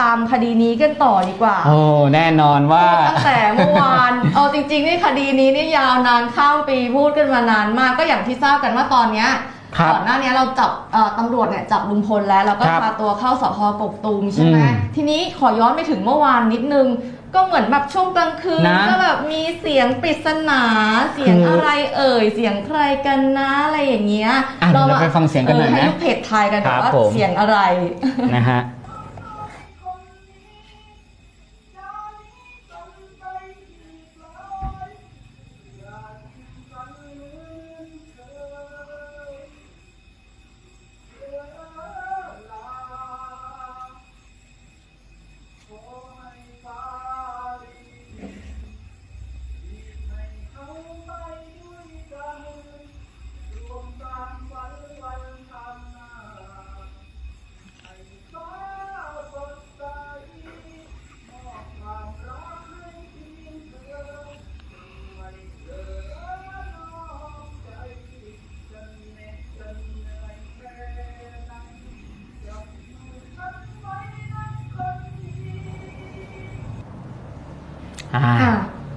ตามคดีนี้กันต่อดีกว่า โอ้แน่นอนว่า ตั้งแต่เมื่อวาน เอาจริงๆนี่คดีนี้นี่ยาวนานข้ามปีพูดกันมานานมากก็อย่างที่ทราบกันว่าตอนเนี้ยครับก่อนหน้านี้เราจับเอ่อตำรวจเนี่ยจับลุงพลแล้วแล้วก็ครับพาตัวเข้าสพกกตูมใช่ไหมอืมทีนี้ขอย้อนไปถึงเมื่อวานนิดนึง ก็เหมือนแบบช่วงกลางคืนนะก็แบบมีเสียงปริศนาเสียงคืออ อะไรเอ่ยเสียงใครกันนะอะไรอย่างเงี้ยอะเดี๋ยวเราไปฟังเสียงกันหน่อยให้นะ ลูกเพจทายกันครับว่าผม เสียงอะไร นะฮะ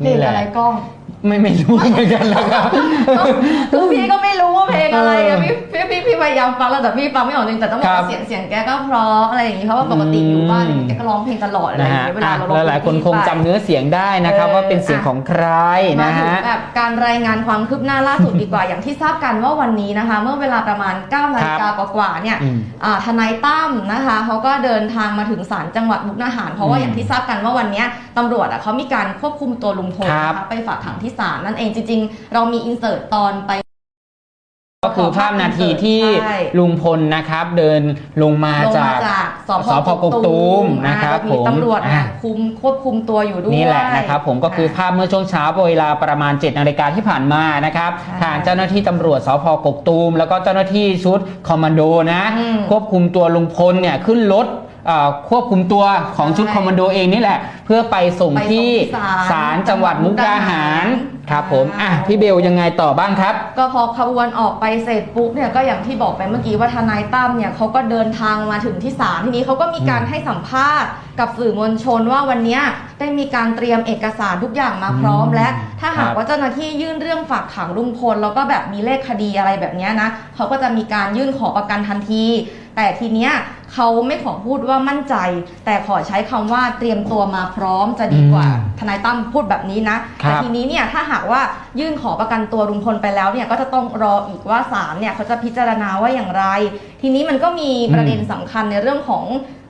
นี่แหละอะไรกล้อง ไม่ไม่รู้เหมือนกันนะครับคือพี่ก็ไม่รู้ว่าเพลงอะไรอะเออพี่พี่พี่พี่พยายามฟังแล้วแต่พี่ฟังไม่ออกจริงแต่ต้องบอกครัว่าบเสียงเสียงแกก็เพราะอะไรอย่างงี้เพราะว่าปกติอยู่บ้านเนี่ยแกก็ร้องเพลงตลอดอะไรอนะย่างฮะเงี้ยเวลาอะเราร้องหลายๆคนคงไปจำเนื้อเสียงได้นะครับเออว่าเป็นเสียงอะของใครมานะถึงฮะแบบการรายงานความคืบหน้าล่าสุดดีกว่าอย่างที่ทราบกันว่าวันนี้นะคะ เมื่อเวลาประมาณ9นาฬิกากว่าๆเนี่ยอืมอ่าทนายตั้มนะคะเขาก็เดินทางมาถึงศาลจังหวัดมุกดาหาร เพราะว่าอืมอย่างที่ทราบกันว่าวันเนี้ยตำรวจอะเขามีการควบคุมตัวลุงพลครับนะคะไปฝากขังที่ศาลนั่นเองจริง ๆ เรามีอินเสิร์ตตอนไป ก็คือภาพนาทีที่ใช่ ลุงพลนะครับ เดินลงมาลงจามากจากสพสพกกตูมนะครับอ่าผมมีตำรวจอะอะ คุมควบคุมตัวอยู่ด้วย นี่แหละนะครับผมก็คือภาพเมื่อช่วงเช้าเวลาประมาณ7นาฬิกาที่ผ่านมานะครับใช่ทางเจ้าหน้าที่ตำรวจสพกกตูม แล้วก็เจ้าหน้าที่ชุดคอมมานโดนะ อืมควบคุมตัวลุงพลเนี่ยขึ้นรถเอ่อ ควบคุมตัวของชุดใช่คอมมานโดเองนี่แหละ เพื่อไปส่งไปส่งที่ที่ศาลศาลจังหวัดมุกดาหารครับผมอะอ่าพี่เบลยังไงต่อบ้างครับ ก็พอขบวนออกไปเสร็จปุ๊บเนี่ยก็อย่างที่บอกไปเมื่อกี้ว่าทนายตั้มเนี่ยเขาก็เดินทางมาถึงที่ศาลทีนี้เขาก็มีการให้สัมภาษณ์กับสื่อมวลชนว่าวันเนี้ยได้มีการเตรียมเอกสารทุกอย่างมาพร้อม อืมและถ้าหากครับว่าเจ้าหน้าที่ยื่นเรื่องฝากขังลุงพลแล้วก็แบบมีเลขคดีอะไรแบบเนี้ยนะเขาก็จะมีการยื่นขอประกันทันที แต่ทีเนี้ย เขาไม่ขอพูดว่ามั่นใจ แต่ขอใช้คำว่าเตรียมตัวมาพร้อมจะดีกว่า อืมทนายตั้มพูดแบบนี้นะ ครัแต่บทีนี้เนี่ยถ้าหากว่ายื่นขอประกันตัวลุงพลไปแล้วเนี่ยก็จะต้องรออีกว่าศาลเนี่ยเขาจะพิจารณาว่าอย่างไร ทีนี้มันก็มีประเด็นสำคัญในเรื่องของ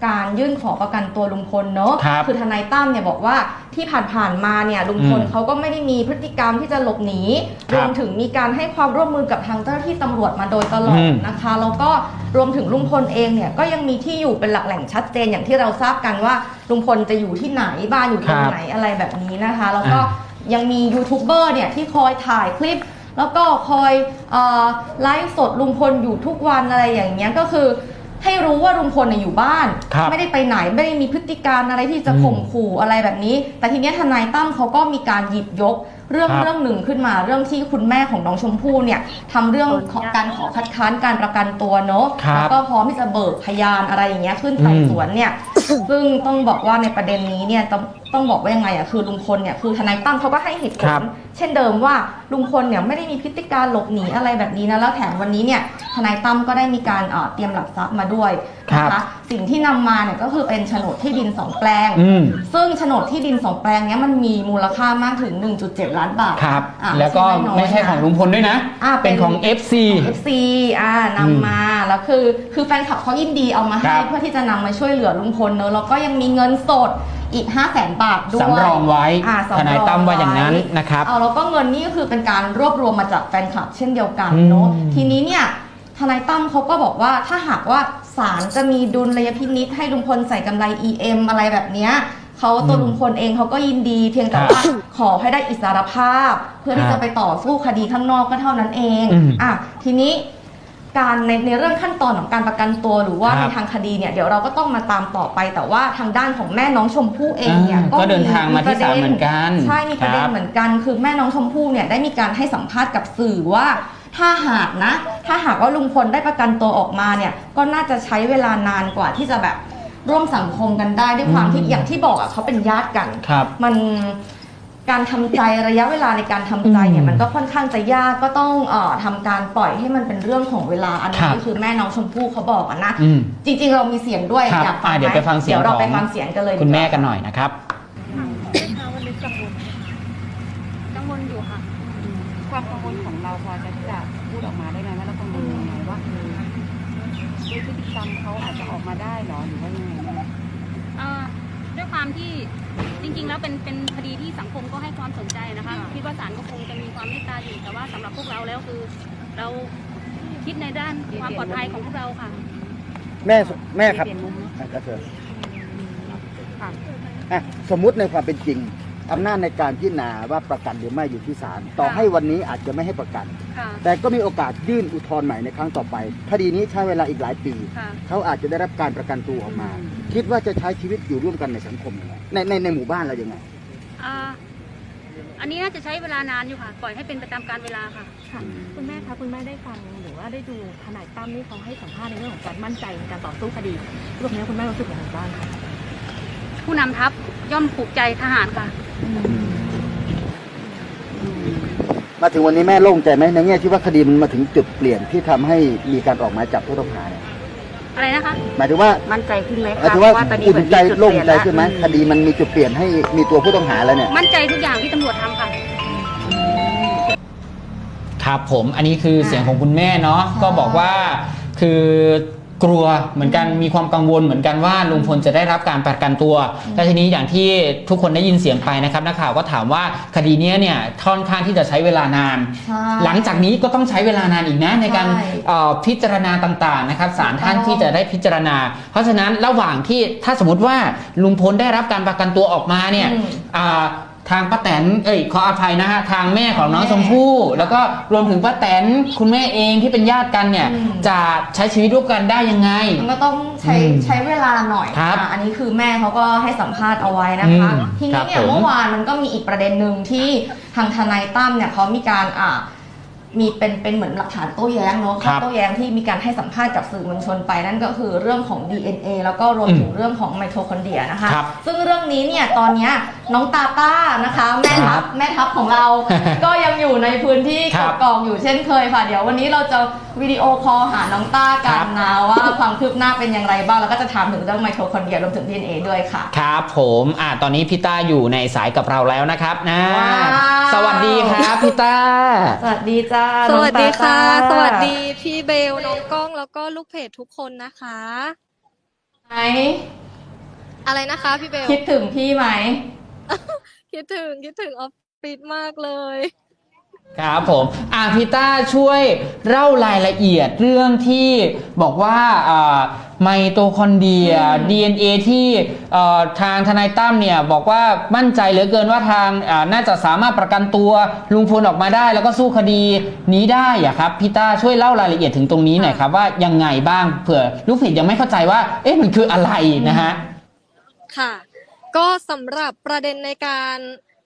การยื่นขอประกันตัวลุงพลเนอะครับอทนายตั้มเนี่ยบอกว่าที่ผ่านๆมาเนี่ยลุงพลอืมเขาก็ไม่ได้มีพฤติกรรมที่จะหลบหนีครรับวมถึงมีการให้ความร่วมมือกับทางเจ้าหน้าที่ตำรวจมาโดยตลอดอืมนะคะแล้วก็รวมถึงลุงพลเองเนี่ยก็ยังมีที่อยู่เป็นหลักแหล่งชัดเจนอย่างที่เราทราบกันว่าลุงพลจะอยู่ที่ไหนบ้านอยู่ตรงครับไหนอะไรแบบนี้นะคะ แล้วก็อ่ายังมียูทูบเบอร์เนี่ยที่คอยถ่ายคลิป แล้วก็คอยเออไลฟ์สดลุงพลอยู่ทุกวันอะไรอย่างเงี้ยก็คือให้รู้ว่าลุงพลเนี่ยอยู่บ้าน ครับไม่ได้ไปไหนไม่ได้มีพฤติการอะไรที่จะอืมข่มขู่อะไรแบบนี้ แต่ทีเนี้ยทนายตั้มเขาก็มีการหยิบยก เรื่องครับ เรื่องหนึ่งขึ้นมา เรื่องที่คุณแม่ของน้องชมพู่เนี่ยทำเรื่องของการขอคัดค้านการประกันตัวเนอะครับแล้วก็พร้อมที่จะเบิกพยานอะไรอย่างเงี้ยขึ้นไต่อืม สวนเนี่ย ซึ่งต้องบอกว่าในประเด็นนี้เนี่ยต้อง ต้องบอกว่ายังไงอะคือลุงพลเนี่ยคือทนายตั้มเขาก็ให้เหตุผครัลบ เช่นเดิมว่าลุงพลเนี่ยไม่ได้มีพฤติการหลบหนีอะไรแบบนี้นะแล้วแถมวันนี้เนี่ยทนายตั้มก็ได้มีการเอ่อเตรียมหลักทรัพย์มาด้วยนะครัคะบ สิ่งที่นำมาเนี่ยก็คือเป็นโฉนดที่ดินสองแปลง อืม ซึ่งโฉนดที่ดินสองแปลงเนี้ยมันมีมูลค่ามากถึง 1.7 ล้านบาทครับ อะแล้วก็น้ยๆไม่ใช่ของลุงพลด้วยนะ อะเป็นของ FC FC อ่านำมาแล้วคือคือแฟนคลับเขายินดีเอามาครัให้บเพื่อที่จะนำมาช่วยเหลือลุงพลเนอะแล้วก็ยังมีเงินสดอีก 5 0 0แสนบาทด้วยสำรองไว้อ่าสำรองทนายตั้มว่าอย่างนั้นไว้นะครับ เอาแล้วก็เงินนี่ก็คือเป็นการรวบรวมมาจากแฟนคลับเช่นเดียวกันอืมเนอะทีนี้เนี่ยทนายตั้มเขาก็บอกว่าถ้าหากว่าศาลจะมีดุลยพินิษให้ลุงพลใส่กำไร EM อะไรแบบเนี้ยเขาตัวลุงพลเองเขาก็ยินดี เพียงแต่ว่าขอให้ได้อิสรภาพ เพื่อที่จะไปต่อสู้คดีข้างนอกก็เท่านั้นเองอืม อะทีนี้ การในในเรื่องขั้นตอนของการประกันตัวหรือว่าครับ ในทางคดีเนี่ยเดี๋ยวเราก็ต้องมาตามต่อไป แต่ว่าทางด้านของแม่น้องชมพู่เองเนี่ยอ่าก็เดินทางมาที่ประด็ศาลเหมือนกันใช่มีประเด็นครับเหมือนกัน คือแม่น้องชมพู่เนี่ยได้มีการให้สัมภาษณ์กับสื่อว่า ถ้าหากนะ ถ้าหากว่าลุงพลได้ประกันตัวออกมาเนี่ยก็น่าจะใช้เวลานานกว่าที่จะแบบร่วมสังคมกันได้ด้วยความที่อืมอย่างที่บอกอะเขาเป็นญาติกัน ครับ มัน การทำใจระยะเวลาในการทำใจเนี่อืยมมันก็ค่อนข้างจะยากก็ต้องเอ่อทำการปล่อยให้มันเป็นเรื่องของเวลาอันครันี้บก็คือแม่น้องชมพู่เขาบอกอะนะ อืม จริงๆ เรามีเสียงด้วยครับอยากฟังอะเดี๋ยวไหมไปฟังเสียงเดี๋ยวเราของ ไปฟังเสียงกันเลยคุณแม่ดีว่ากันหน่อยนะครับค่ะวันนี้กังวลไหมคะกังวลอยู่ค่ะ ความกังวลของเราพอจะที่จะพูดออกมาได้ไหมว่าเรากังวลยังไงว่าเออด้วยพฤติกรรมเขาอาจจะออกมาได้เหรอหรือว่ายังไงแม่เอ่อด้วยความที่ จริง ๆ แล้วเป็นเป็นคดีที่สังคมก็ให้ความสนใจนะคะคิดว่าศาลก็คงจะมีความเมตตาอยู่แต่ว่าสำหรับพวกเราแล้วคือ เราคิดในด้านความปลอดภัยของพวกเราค่ะ แม่สแม่ครับเปลี่ยนมุมเนอะอะก็เถอะค่ะอะสมมุติในความเป็นจริง อำนาจในการพิจารณาว่าประกันหรือไม่อยู่ที่ศาลต่อให้วันนี้อาจจะไม่ให้ประกัน ค่ะ แต่ก็มีโอกาสยื่นอุทธรณ์ใหม่ในครั้งต่อไปคดีนี้ใช้เวลาอีกหลายปี ค่ะ เขาอาจจะได้รับการประกันตัวออกมา คิดว่าจะใช้ชีวิตอยู่ร่วมกันในสังคมยังไงในในในหมู่บ้านเรายังไง อ่า อันนี้น่าจะใช้เวลานานอยู่ค่ะ ปล่อยให้เป็นไปตามการเวลาค่ะ ค่ะ คุณแม่คะคุณแม่ได้ฟังหรือว่าได้ดูทนายตั้มนี่เขาให้สัมภาษณ์ในเรื่องของการมั่นใจในการต่อสู้คดีเรื่องนี้คุณแม่รู้สึกอย่างไรบ้างคะผู้นำทัพย่อมผูกใจทหารค่ะ มาถึงวันนี้แม่โล่งใจไหมในแง่ที่ว่าคดีมันมาถึงจุดเปลี่ยนที่ทำให้มีการออกหมายจับผู้ต้องหาเนี่ยอะไรนะคะ หมายถึงว่ามั่นใจขึ้นไหมหมายคะถึงว่าตอนนี้อุ่เหมืนอนใจมีจุดโล่งเปลี่ยนใจแล้วขึ้นไหมคดีมันมีจุดเปลี่ยนให้มีตัวผู้ต้องหาแล้วเนี่ย มั่นใจทุกอย่างที่ตำรวจทำค่ะ ครับผมอันนี้คือเสียงของคุณแม่เนาะก็บอกว่าคือ กลัวเหมือนกันมีความกังวลเหมือนกันว่าลุงพลจะได้รับการประกันตัวแต่ทีนี้อย่างที่ทุกคนได้ยินเสียงไปนะครับนักข่าวก็ถามว่าคดีเนี้ยเนี่ยค่อนข้างที่จะใช้เวลานาน ใช่ หลังจากนี้ก็ต้องใช้เวลานานอีกนะในการใช่เอ่อพิจารณาต่างๆนะครับศาลท่านถูกต้องที่จะได้พิจารณา เพราะฉะนั้นระหว่างที่ถ้าสมมติว่าลุงพลได้รับการประกันตัวออกมาเนี่ยอืม อ่า ทางป้าแตน เอ้ยขออภัยนะฮะ ทางแม่ของน้องแม่ชมพู่ แล้วก็รวมถึงป้าแตน คุณแม่เองที่เป็นญาติกันเนี่ย อืม จะใช้ชีวิตร่วมกันได้ยังไง มันก็ต้องใช้อืมใช้เวลาหน่อยครับอะอันนี้คือแม่เขาก็ให้สัมภาษณ์เอาไว้นะคะ อืมทีครันี้บเนี่ยผมเมื่อวานมันก็มีอีกประเด็นหนึ่งที่ทางทนายตั้มเนี่ยเขามีการอ่ามีเป็นเป็นเหมือนหลักฐานโต้แย้งเนาะครับข้อโต้แย้งที่มีการให้สัมภาษณ์กับสื่อมวลชนไปนั่นก็คือเรื่องของ DNA แล้วก็รวมถึงเรื่องของไมโทคอนเดรียนะคะ ครับ ซึ่งเรื่องนี้เนี่ยตอนเนี้ย น้องตาต้านะคะ แม่ครัทับพแม่ทัพของเรา ก็ยังอยู่ในพื้นที่ครักบกอกอยู่เช่นเคยค่ะ เดี๋ยววันนี้เราจะวิดีโอคอลหาน้องต้ากัครันบนะว่าความคืบหน้าเป็นอย่างไรบ้างแล้วก็จะถามถึงเรื่องไมโทคอนเดรียรวมถึง DNA ด้วยค่ะ ครับผมอ่าตอนนี้พี่ต้าอยู่ในสายกับเราแล้วนะครับนะว้าว สวัสดีครับพี่ต้า สวัสดีจ้าสวัสดีค่ะน้องตาต้าสวัสดีพี่เบล น้องก้องแล้วก็ลูกเพจทุกคนนะคะ ไหมอะไรนะคะพี่เบล คิดถึงพี่ไหม คิดถึงคิดถึงออฟฟิศมากเลย ครับผมอ่าพี่ต้าช่วยเล่ารายละเอียดเรื่องที่บอกว่าอ่าไมโตคอนเดรียอืม DNA ที่เอ่อทางทนายตั้มเนี่ยบอกว่ามั่นใจเหลือเกินว่าทางอ่าน่าจะสามารถประกันตัวลุงพลออกมาได้ แล้วก็สู้คดีนี้ได้อะครับพี่ต้าช่วยเล่ารายละเอียดถึงตรงนี้หน่อยครับว่ายังไงบ้างเผื่อลูกเพจยังไม่เข้าใจว่าเอ๊ะมันคืออะไรนะฮะ ค่ะ ก็สำหรับประเด็นในการ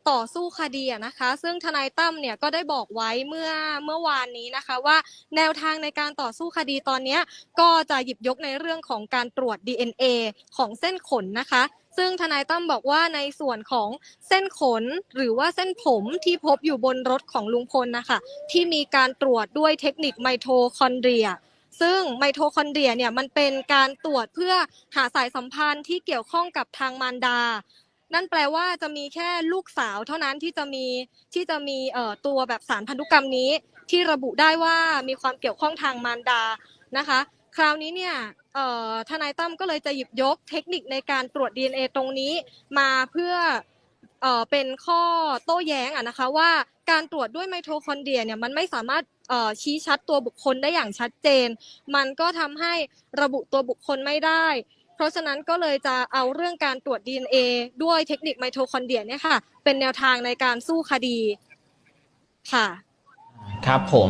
ต่อสู้คดีนะคะ ซึ่งทนายตั้มเนี่ยก็ได้บอกไว้เมื่อเมื่อวานนี้นะคะว่าแนวทางในการต่อสู้คดีตอนนี้ก็จะหยิบยกในเรื่องของการตรวจ DNA ของเส้นขนนะคะ ซึ่งทนายตั้มบอกว่าในส่วนของเส้นขนหรือว่าเส้นผมที่พบอยู่บนรถของลุงพลนะคะที่มีการตรวจด้วยเทคนิคไมโทคอนเดรีย ซึ่งไมโทคอนเดรียเนี่ยมันเป็นการตรวจเพื่อหาสายสัมพันธ์ที่เกี่ยวข้องกับทางมารดา นั่นแปลว่าจะมีแค่ลูกสาวเท่านั้นที่จะมีที่จะมีเอ่อตัวแบบสารพันธุกรรมนี้ ที่ระบุได้ว่ามีความเกี่ยวข้องทางมารดานะคะ คราวนี้เนี่ยเอ่อทนายตั้มก็เลยจะหยิบยกเทคนิคในการตรวจ DNA ตรงนี้มาเพื่อเอ่อเป็นข้อโต้แย้งอะนะคะว่าการตรวจด้วยไมโทคอนเดรียเนี่ยมันไม่สามารถ ชี้ชัดตัวบุคคลได้อย่างชัดเจน มันก็ทำให้ระบุตัวบุคคลไม่ได้ เพราะฉะนั้นก็เลยจะเอาเรื่องการตรวจ DNA ด้วยเทคนิคไมโทคอนเดรียเนี่ยค่ะ เป็นแนวทางในการสู้คดีค่ะครับผม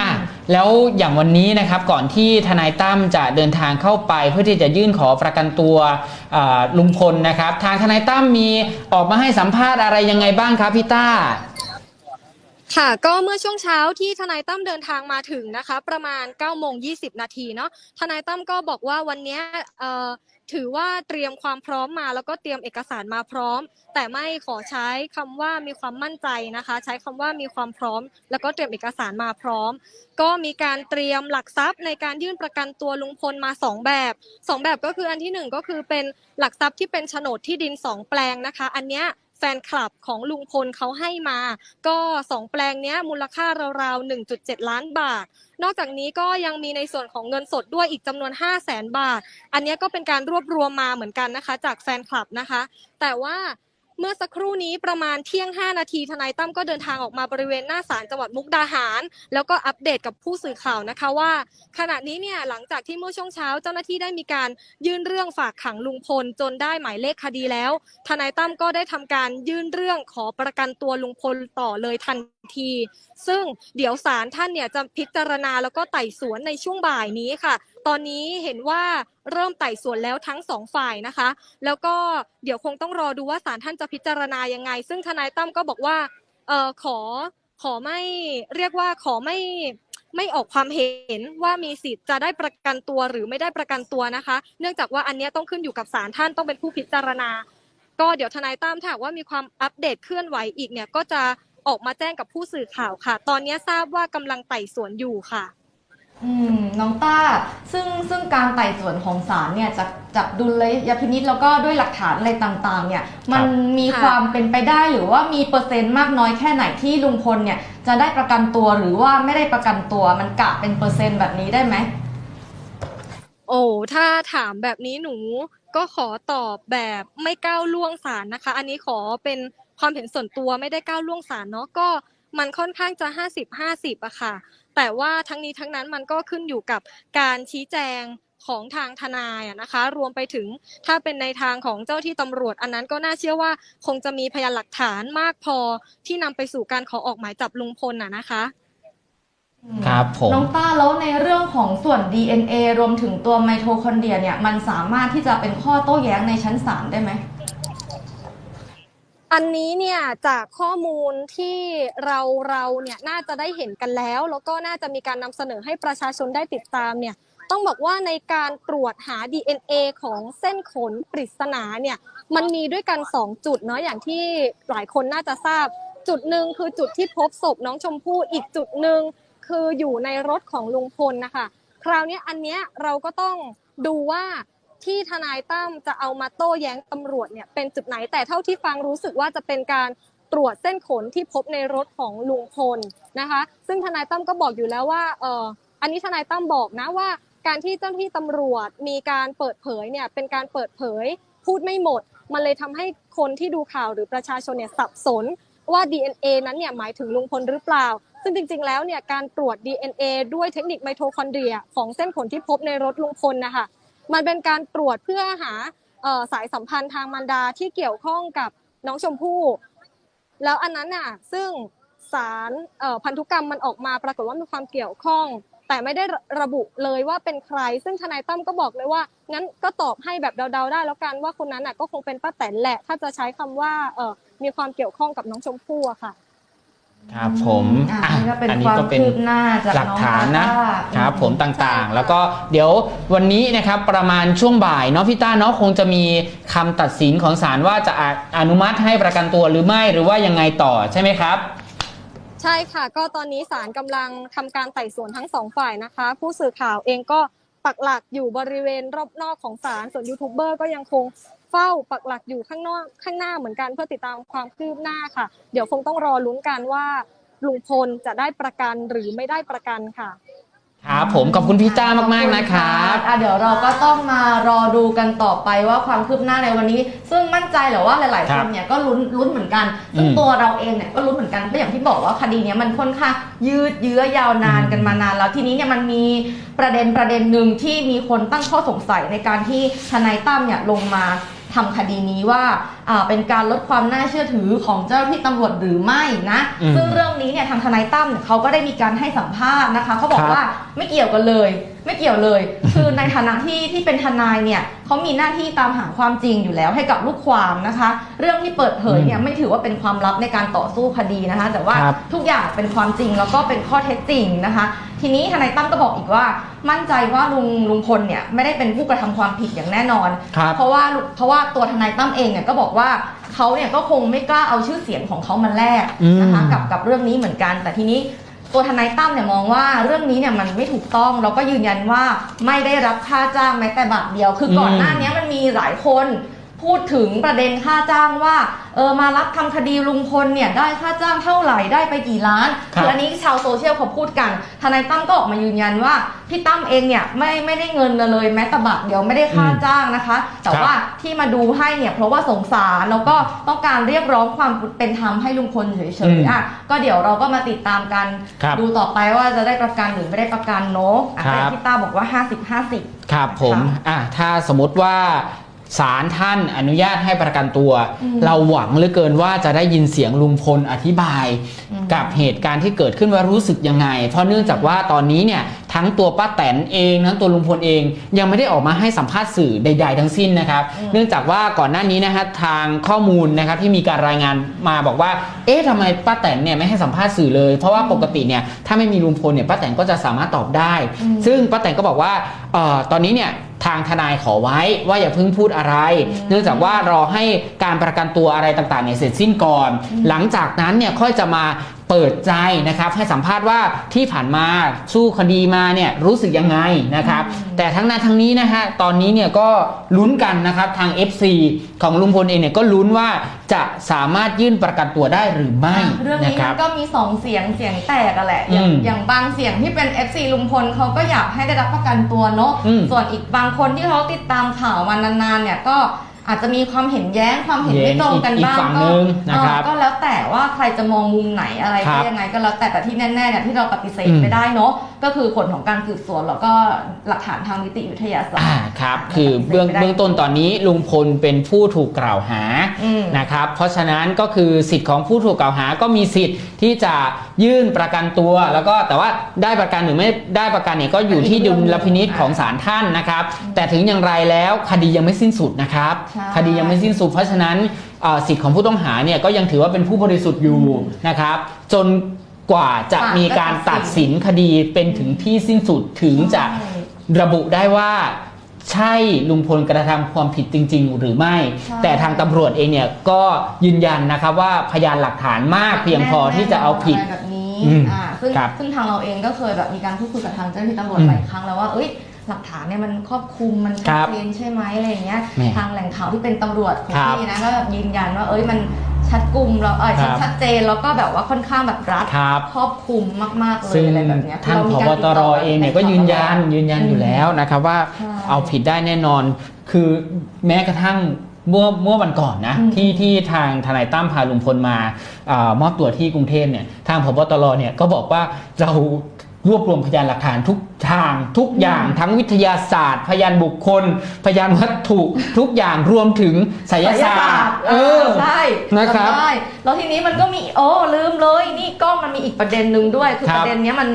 อะแล้วอย่างวันนี้นะครับก่อนที่ทนายตั้มจะเดินทางเข้าไปเพื่อที่จะยื่นขอประกันตัวลุงพลนะครับ ทางทนายตั้มมีออกมาให้สัมภาษณ์อะไรยังไงบ้างครับพี่ต้า ค่ะก็เมื่อช่วงเช้าที่ทนายตั้มเดินทางมาถึงนะคะ ประมาณ9โมง20นาทีเนาะทนายตั้มก็บอกว่าวันนี้ถือว่าเตรียมความพร้อมมาแล้วก็เตรียมเอกสารมาพร้อม แต่ไม่ขอใช้คำว่ามีความมั่นใจนะคะ ใช้คำว่ามีความพร้อม แล้วก็เตรียมเอกสารมาพร้อม ก็มีการเตรียมหลักทรัพย์ในการยื่นประกันตัวลุงพลมาสองแบบสองแบบก็คืออันที่หนึ่งก็คือเป็นหลักทรัพย์ที่เป็นโฉนดที่ดินสองแปลงนะคะ อันเนี้ย แฟนคลับของลุงพลเขาให้มา ก็สองแปลงเนี้ยมูลค่าราวๆ 1.7 ล้านบาท นอกจากนี้ก็ยังมีในส่วนของเงินสดด้วยอีกจำนวน 5 0 0แสนบาท อันนี้ก็เป็นการรวบรวมมาเหมือนกันนะคะ จากแฟนคลับนะคะ แต่ว่า เมื่อสักครู่นี้ประมาณเที่ยง 5 นาทีทนายตั้มก็เดินทางออกมาบริเวณหน้าศาลจังหวัดมุกดาหาร แล้วก็อัปเดตกับผู้สื่อข่าวนะคะว่า ขณะนี้เนี่ยหลังจากที่เมื่อช่วงเช้าเจ้าหน้าที่ได้มีการยื่นเรื่องฝากขังลุงพลจนได้หมายเลขคดีแล้ว ทนายตั้มก็ได้ทำการยื่นเรื่องขอประกันตัวลุงพลต่อเลยทันที ซึ่งเดี๋ยวศาลท่านเนี่ยจะพิจารณาแล้วก็ไต่สวนในช่วงบ่ายนี้ค่ะ ตอนนี้เห็นว่าเริ่มไต่สวนแล้วทั้งสองฝ่ายนะคะ แล้วก็เดี๋ยวคงต้องรอดูว่าศาลท่านจะพิจารณายังไง ซึ่งทนายตั้มก็บอกว่าเออขอขอไม่เรียกว่าขอไม่ไม่ออกความเห็นว่ามีสิทธิ์จะได้ประกันตัวหรือไม่ได้ประกันตัวนะคะ เนื่องจากว่าอันนี้ต้องขึ้นอยู่กับศาลท่านต้องเป็นผู้พิจารณา ก็เดี๋ยวทนายตั้มถ้าว่ามีความอัปเดตเคลื่อนไหวอีกเนี่ยก็จะออกมาแจ้งกับผู้สื่อข่าวค่ะ ตอนนี้ทราบว่ากำลังไต่สวนอยู่ค่ะ อืมน้องต้าซึ่งซึ่งการไต่สวนของศาลเนี่ยจากจากดุลยพินิษแล้วก็ด้วยหลักฐานอะไรต่างๆ เนี่ย มันมีค่ะ ความเป็นไปได้หรือว่ามีเปอร์เซ็นต์มากน้อยแค่ไหนที่ลุงพลเนี่ยจะได้ประกันตัวหรือว่าไม่ได้ประกันตัวมันกะเป็นเปอร์เซ็นต์แบบนี้ได้ไหม โอ้ถ้าถามแบบนี้หนูก็ขอตอบแบบไม่ก้าวล่วงศาลนะคะ อันนี้ขอเป็นความเห็นส่วนตัวไม่ได้ก้าวล่วงศาลเนาะก็มันค่อนข้างจะ50 50อะค่ะ แต่ว่าทั้งนี้ทั้งนั้นมันก็ขึ้นอยู่กับการชี้แจงของทางทนายอะนะคะ รวมไปถึงถ้าเป็นในทางของเจ้าที่ตำรวจ อันนั้นก็น่าเชื่อว่าคงจะมีพยานหลักฐานมากพอที่นำไปสู่การขอออกหมายจับลุงพลน่ะนะคะ ครับผมน้องต้าแล้วในเรื่องของส่วน DNA รวมถึงตัวไมโทคอนเดรียเนี่ย มันสามารถที่จะเป็นข้อโต้แย้งในชั้นศาลได้ไหม อันนี้เนี่ยจากข้อมูลที่เราเราเนี่ยน่าจะได้เห็นกันแล้ว แล้วก็น่าจะมีการนำเสนอให้ประชาชนได้ติดตามเนี่ยต้องบอกว่าในการตรวจหา DNA ของเส้นขนปริศนาเนี่ยมันมีด้วยกัน 2 จุดเนาะอย่างที่หลายคนน่าจะทราบ จุดหนึ่งคือจุดที่พบศพน้องชมพู่อีกจุดหนึ่งคืออยู่ในรถของลุงพลนะคะคราวนี้อันเนี้ยเราก็ต้องดูว่า ที่ทนายตั้มจะเอามาโต้แย้งตำรวจเนี่ยเป็นจุดไหนแต่เท่าที่ฟังรู้สึกว่าจะเป็นการตรวจเส้นขนที่พบในรถของลุงพลนะคะ ซึ่งทนายตั้มก็บอกอยู่แล้วว่าเอออันนี้ทนายตั้มบอกนะว่า การที่เจ้าหน้าที่ตำรวจมีการเปิดเผยเนี่ยเป็นการเปิดเผยพูดไม่หมด มันเลยทำให้คนที่ดูข่าวหรือประชาชนเนี่ยสับสนว่า DNA นั้นเนี่ยหมายถึงลุงพลหรือเปล่า ซึ่งจริงๆ แล้วเนี่ยการตรวจ DNA ด้วยเทคนิคไมโทคอนเดรีย ของเส้นขนที่พบในรถลุงพลนะคะ มันเป็นการตรวจเพื่อหาสายสัมพันธ์ทางมารดาที่เกี่ยวข้องกับน้องชมพู่แล้วอันนั้นน่ะซึ่งสารพันธุกรรมมันออกมาปรากฏว่ามีความเกี่ยวข้อง แต่ไม่ได้ระบุเลยว่าเป็นใคร ซึ่งทนายตั้มก็บอกเลยว่างั้นก็ตอบให้แบบเดาๆได้ แล้วกันว่าคนนั้นน่ะก็คงเป็นป้าแตนแหละ ถ้าจะใช้คำว่ามีความเกี่ยวข้องกับน้องชมพู่อะค่ะ ครับผมอะอะนี่ก็เป็นอันคนี้วามก็เป็นคืบหน้าจากหลักน้องฐานนะต้าครับผมอืต่างใช่ค่ะๆแล้วก็เดี๋ยววันนี้นะครับประมาณช่วงบ่ายเนาะพี่ต้าเนาะคงจะมีคำตัดสินของศาลว่าจะออนุมัติให้ประกันตัวหรือไม่หรือว่ายังไงต่อใช่ไหมครับ ใช่ค่ะ ก็ตอนนี้ศาลกำลังทำการไต่สวนทั้งสองฝ่ายนะคะ ผู้สื่อข่าวเองก็ปักหลักอยู่บริเวณรอบนอกของศาลส่วนยูทูบเบอร์ก็ยังคง เฝ้าปักหลักอยู่ข้างนอกข้างหน้าเหมือนกันเพื่อติดตามความคืบหน้าค่ะ เดี๋ยวคงต้องรอลุ้นกันว่าลุงพลจะได้ประกันหรือไม่ได้ประกันค่ะ ครับผมขอบคุณพี่ต้ามากๆนะครับ อะเดี๋ยวเราก็ต้องมารอดูกันต่อไปว่าความคืบหน้าในวันนี้ ซึ่งมั่นใจแหละว่าหลาย ๆ คครับนเนี่ยก็ลุ้นลุ้นเหมือนกัน ซึ่งอืมตัวเราเองเนี่ยก็ลุ้นเหมือนกันเพราะอย่างที่บอกว่าคดีเนี้ยมันค่อนข้างยืดเยื้อยาวนานกันมานานแล้วทีนี้เนี่ยมันมีประเด็นประเด็นหนึ่งที่มีคนตั้งข้อสงสัยในการที่ทนายตั้มเนี่ยลงมา ทำคดีนี้ว่าอ่าเป็นการลดความน่าเชื่อถือของเจ้าหน้าที่ตำรวจหรือไม่นะอืมซึ่งเรื่องนี้เนี่ยทางทนายตั้มเนี่ยเขาก็ได้มีการให้สัมภาษณ์นะคะเขาบอคกรับว่าไม่เกี่ยวกันเลย ไม่เกี่ยวเลย คือในฐานะที่ที่เป็นทนายเนี่ยเขามีหน้าที่ตามหาความจริงอยู่แล้วให้กับลูกความนะคะ เรื่องที่เปิดเผยเนี่ยไม่ถือว่าเป็นความลับในการต่อสู้คดีนะคะ แต่ว่าครับทุกอย่างเป็นความจริงแล้วก็เป็นข้อเท็จจริงนะคะ ทีนี้ทนายตั้มก็บอกอีกว่า มั่นใจว่าลุงลุงพลเนี่ยไม่ได้เป็นผู้กระทำความผิดอย่างแน่นอน ครับ เพราะว่าเพราะว่าตัวทนายตั้มเองเนี่ยก็บอกว่าเขาเนี่ยก็คงไม่กล้าเอาชื่อเสียงของเขามาแลกนะคะอืม กับ กับเรื่องนี้เหมือนกัน แต่ทีนี้ ตัวทนายตั้มเนี่ยมองว่าเรื่องนี้เนี่ยมันไม่ถูกต้องแล้วก็ยืนยันว่าไม่ได้รับค่าจ้างแม้แต่บาทเดียว คือก่อนหน้านี้มันมีหลายคน พูดถึงประเด็นค่าจ้างว่าเออมารับทำคดีลุงพลเนี่ยได้ค่าจ้างเท่าไหร่ได้ไปกี่ล้านครับออันนี้ชาวโซเชียลเขาพูดกันทนายตั้มก็ออกมายืนยันว่าพี่ตั้มเองเนี่ยไม่ไม่ได้เงินเลยแม้แต่บาทเดียวไม่ได้ค่าอืมจ้างนะคะ แต่ครับว่าที่มาดูให้เนี่ยเพราะว่าสงสารแล้วก็ต้องการเรียกร้องความเป็นธรรมให้ลุงพลเฉอืยมๆอะก็เดี๋ยวเราก็มาติดตามกันครับดูต่อไปว่าจะได้ประกันหรือไม่ได้ประกันเนาะอะครับแต่พี่ต้าบอกว่า 50 50 ครับผมนะคะอะถ้าสมมติว่า ศาลท่านอนุญาตให้ประกันตัวอืมเราหวังเหลือเกินว่าจะได้ยินเสียงลุงพลอธิบายอืมกับเหตุการณ์ที่เกิดขึ้นว่ารู้สึกยังไง เพราะเนื่องจากว่าตอนนี้เนี่ยทั้งตัวป้าแตนเองทั้งตัวลุงพลเอง ยังไม่ได้ออกมาให้สัมภาษณ์สื่อใด ๆ ทั้งสิ้นนะครับ เนื่องจากว่าก่อนหน้านี้นะฮะทางข้อมูลนะครับที่มีการรายงานมาบอกว่า เอ๊ะทำไมป้าแตนเนี่ยไม่ให้สัมภาษณ์สื่อเลย เพราะว่าปกติเนี่ยถ้าไม่มีลุงพลเนี่ยป้าแตนก็จะสามารถตอบได้อืมซึ่งป้าแตนก็บอกว่าเออตอนนี้เนี่ย ทางทนายขอไว้ว่าอย่าเพิ่งพูดอะไรอืมเนื่องจากว่ารอให้การประกันตัวอะไรต่างๆเนี่ยเสร็จสิ้นก่อนอืมหลังจากนั้นเนี่ยค่อยจะมา เปิดใจนะครับให้สัมภาษณ์ว่าที่ผ่านมาสู้คดีมาเนี่ยรู้สึกยังไงนะครับ แต่ทั้งนั้นทั้งนี้นะฮะตอนนี้เนี่ยก็ลุ้นกันนะครับทาง FC ของลุงพลเองเนี่ยก็ลุ้นว่าจะสามารถยื่นประกันตัวได้หรือไม่เรื่องนะนี้ครัมับ นก็มีสองเสียงเสียงแตกอะแหละอย่างอืมอย่างบางเสียงที่เป็น FC ลุงพลเขาก็อยากให้ได้รับประกันตัวเนาะอืมส่วนอีกบางคนที่เขาติดตามข่าวมานานๆเนี่ยก็ อาจจะมีความเห็นแย้งความเห็นไม่ตรงกันอีกบ้างฝั่งก็หนึ่งนะครับเออก็แล้วแต่ว่าใครจะมองมุมไหนอะไรครัก็บยังไงก็แล้วแต่แต่ที่แน่ๆเนี่ยที่เราปฏิเสธอืมไม่ได้เนาะก็คือผลของการสืบสวนแล้วก็หลักฐานทางนิติวิทยาศาสตอ่าร์ครับ คือเบื้องไม่ได้เบื้องต้นตอนนี้ลุงพลเป็นผู้ถูกกล่าวหาอืมนะครับ เพราะฉะนั้นก็คือสิทธิ์ของผู้ถูกกล่าวหาก็มีสิทธิ์ที่จะยื่นประกันตัว แล้วก็แต่ว่าได้ประกันหรือไม่ได้ประกันเนี่ยก็อยู่ที่ดุลพินิษของศาลท่านนะครับ แต่ถึงอย่างไรแล้วคดียังไม่สิ้นสุดนะครับใช่คดียังไม่สิ้นสุด เพราะฉะนั้นเอ่อสิทธิ์ของผู้ต้องหาเนี่ยก็ยังถือว่าเป็นผู้บริสุทธิ์อยู่นะครับ จน กว่าจะมีการตัดสินคดีเป็นถึงที่สิ้นสุดถึงจะใช่ระบุได้ว่าใช่ลุงพลกระทำความผิดจริง ๆ หรือไม่ใช่แต่ทางตำรวจเองเนี่ยก็ยืนยันนะครับว่าพยานหลักฐานมากเพียงพอที่จะเอาผิดแน่นนอะไรแบบนี้อืมอ่าซึ่งครับซึ่งทางเราเองก็เคยแบบมีการพูดคุยกับทางเจ้าหน้าที่ตำรวจอืมหลายครั้งแล้วว่าเอ้ยหลักฐานเนี่ยมันครอบคลุมมันชัคดรับเจนใช่ไหมอะไรอย่างเงี้ยแหม่ทางแหล่งข่าวที่เป็นตำรวจของครับพี่นะก็แบบยืนยันว่าเอ้ยมัน ชัดกลุ่มแล้วเออชัดครับชัดเจนแล้วก็แบบว่าค่อนข้างแบบรัดครับ ครอบคลุมมาก ๆ เลยซึ่งอะไรแบบเนี้ยท่านคือผมีบการตรติดเองเนี่ยก็ยืนยันยืนยันอยู่แล้วนะครับว่าใช่ เอาผิดได้แน่นอน คือแม้กระทั่งเมื่อเมื่อวันก่อนนะอืมที่ที่ทางทนายตั้มพาลุงพลมาอามอบตัวที่กรุงเทพเนี่ยทางพบตรเนี่ยก็บอกว่าเรา รวบรวมพยานหลักฐานทุกทางทุกอย่างทั้งวิทยาศาสตร์ พยานบุคคล พยานวัตถุทุกอย่างรวมถึงไสยศาสตร์เออใช่นะครับจำได้แล้วทีนี้มันก็มีโอ้ลืมเลย นี่กล้องมันมีอีกประเด็นหนึ่งด้วยคือครับประเด็นเนี้ยมัน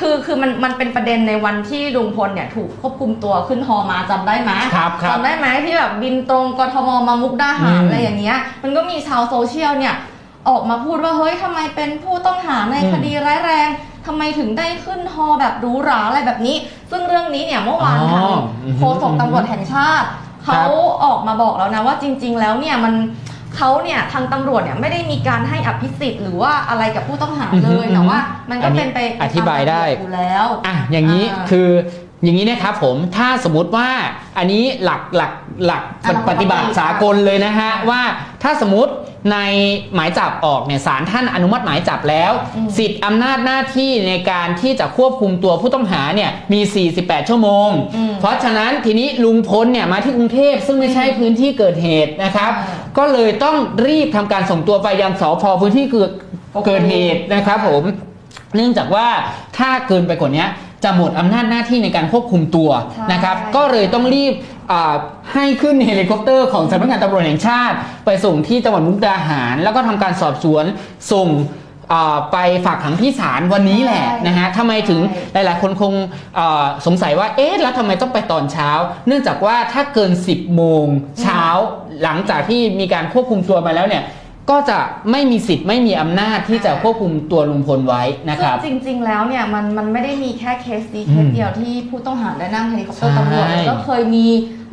คือคือมันมันเป็นประเด็นในวันที่ลุงพลเนี่ยถูกควบคุมตัวขึ้นฮอมาจำได้ไหมครับครับจำได้ไหมที่แบบบินตรงกทมมามุกดาหารอืมอะไรอย่างเงี้ยมันก็มีชาวโซเชียลเนี่ยออกมาพูดว่าเฮ้ยทำไมเป็นผู้ต้องหาในอืมคดีร้ายแรง ทำไมถึงได้ขึ้นฮอแบบหรูหราอะไรแบบนี้ ซึ่งเรื่องนี้เนี่ยเมื่อวานทางอ๋ออือฮึโฆษกตำรวจแห่งชาติ ครัเขาบ ออกมาบอกแล้วนะว่าจริง ๆ แล้วเนี่ยมันเขาเนี่ยทางตำรวจเนี่ยไม่ได้มีการให้อภิสิทธิ์หรือว่าอะไรกับผู้ต้องหาเลยแต่ว่า มันก็เป็นไปอธิบายได้ ตมระเบีอยู่แล้ว อะอย่างนี้อ่า คือ อย่างนี้นะครับผมถ้าสมมติว่าอันนี้หลักหลักหลักอะหลักปฏิบัติปกติสากลเลยนะฮะค่ะว่าถ้าสมมติในหมายจับออกเนี่ยศาลท่านอนุมัติหมายจับแล้ว อืม สิทธิ์อำนาจหน้าที่ในการที่จะควบคุมตัวผู้ต้องหาเนี่ยมี 48 ชั่วโมง อืม เพราะฉะนั้นทีนี้ลุงพลเนี่ยมาที่กรุงเทพซึ่งไม่ใช่พื้นที่เกิดเหตุนะครับ อ่าก็เลยต้องรีบทำการส่งตัวไปยังสพพื้นที่เกิดโอเค เกิดเหตุนะครับผม เนื่องจากว่าถ้าเกินไปกว่านี้ จะหมดอำนาจหน้าที่ในการควบคุมตัวใช่ นะครับก็เลยต้องรีบอ่าให้ขึ้นเฮลิคอปเตอร์ของสำนักงานตำรวจแห่งชาติ ไปส่งที่จังหวัดมุกดาหาร แล้วก็ทำการสอบสวนส่งเอ่อไปฝากขังที่ศาลวันนี้แหละใช่นะฮะทำไมถึงใช่หลาย ๆ คนคงเอ่อสงสัยว่า เอ๊ะ แล้วทำไมต้องไปตอนเช้า เนื่องจากว่าถ้าเกิน 10 โมงเช้า หลังจากที่มีการควบคุมตัวมาแล้วเนี่ย ก็จะไม่มีสิทธิ์ไม่มีอำนาจที่จะควบคุมตัวลุงพลไว้นะครับ ซึ่งจริง ๆ แล้วเนี่ยมันมันไม่ได้มีแค่เคสนี้อืมเคสเดียวที่ผู้ต้องหาได้นั่งเฮลิคอปเตอร์ใช่ตำรวจก็เคยมี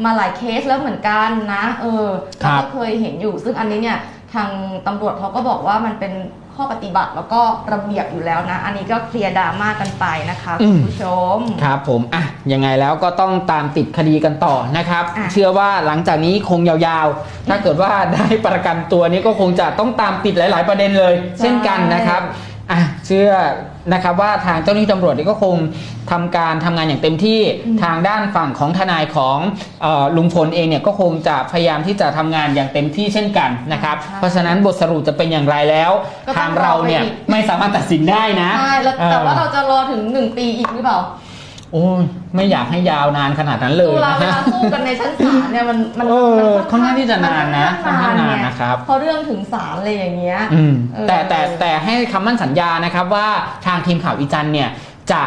มาหลายเคสแล้วเหมือนกันนะ เออครัเราบก็เคยเห็นอยู่ ซึ่งอันนี้เนี่ย ทางตำรวจเขาก็บอกว่ามันเป็นข้อปฏิบัติแล้วก็ระเบียบอยู่แล้วนะ อันนี้ก็เคลียร์ดราม่ากันไปนะคะคุณผู้ชม ครับผมอะยังไงแล้วก็ต้องตามติดคดีกันต่อนะครับ อะ เชื่อว่าหลังจากนี้คงยาวๆ ถ้าเกิดว่าได้ประกันตัวนี้ก็คงจะต้องตามติดหลาย ๆ ประเด็นเลย เช่นกันนะครับอะเชื่อ นะครับว่าทางเจ้าหน้าที่ตำรวจนี่ก็คงทำการทำงานอย่างเต็มที่อืมทางด้านฝั่งของทนายของเอ่อลุงพลเองเนี่ยก็คงจะพยายามที่จะทำงานอย่างเต็มที่เช่นกันนะครับ เพราะฉะนั้นบทสรุปจะเป็นอย่างไรแล้วก็ต้องทางเราเนี่ยรอไปอีกไม่สามารถตัดสินได้นะใช่แล้วแต่ว่าเราจะรอถึง 1 ปีอีกหรือเปล่า โอ้ยไม่อยากให้ยาวนานขนาดนั้นเลยเวลานะเวฮะลาสู้กันในชั้นศาลเนี่ยมันมันเออมัค่อนข้างที่จะนานนะค่อนข้างค่อนข้างนานไงนะครับพอเรื่องถึงศาลอะไรอย่างเงี้ย อืมเออ แต่แต่แต่ให้คำมั่นสัญญานะครับว่าทางทีมข่าวอีจันเนี่ยจะ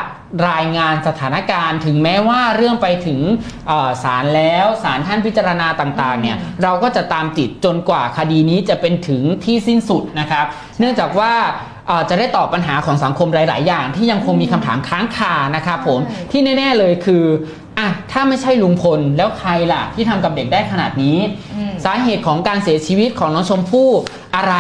รายงานสถานการณ์ ถึงแม้ว่าเรื่องไปถึงเอ่อศาลแล้วศาลท่านพิจารณาต่างๆเนี่ยเราก็จะตามติดจนกว่าคดีนี้จะเป็นถึงที่สิ้นสุดนะครับ เนื่องจากว่าเอ่อ จะได้ตอบปัญหาของสังคมหลาย ๆ อย่าง ที่ยังคงมีคำถามค้างคานะครับผมใช่ที่แน่ ๆ เลยคืออะถ้าไม่ใช่ลุงพลแล้วใครล่ะ ที่ทำกับเด็กได้ขนาดนี้อืมสาเหตุของการเสียชีวิตของน้องชมพู่อะไร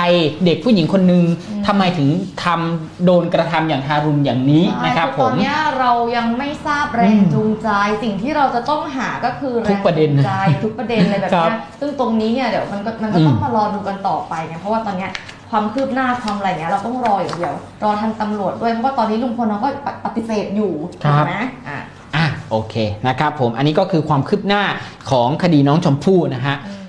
เด็กผู้หญิงคนหนึ่งทำไมถึงทำโดนกระทำอย่างทารุณอย่างนี้ใช่นะครับอผตอมนเนี้ยเรายังไม่ทราบแรงอืมจูงใจ สิ่งที่เราจะต้องหาก็คือแรทุงกประเด็นจูงใจทุกประเด็นอะไรแบบครัเนี้บยซึ่งตรงนี้เนี่ยเดี๋ยวมันก็มันก็อืมต้องมารอดูกันต่อไปไงเพราะว่าตอนเนี้ย ความคืบหน้าความอะไรเงี้ยเราต้องรออย่างเดียว รอทางตำรวจด้วยเพราะว่าตอนนี้ลุงพลเขาก็ปฏิเสธอยู่ถูกไหมอะอะโอเคนะครับผมอันนี้ก็คือความคืบหน้าของคดีน้องชมพู่นะฮะอืม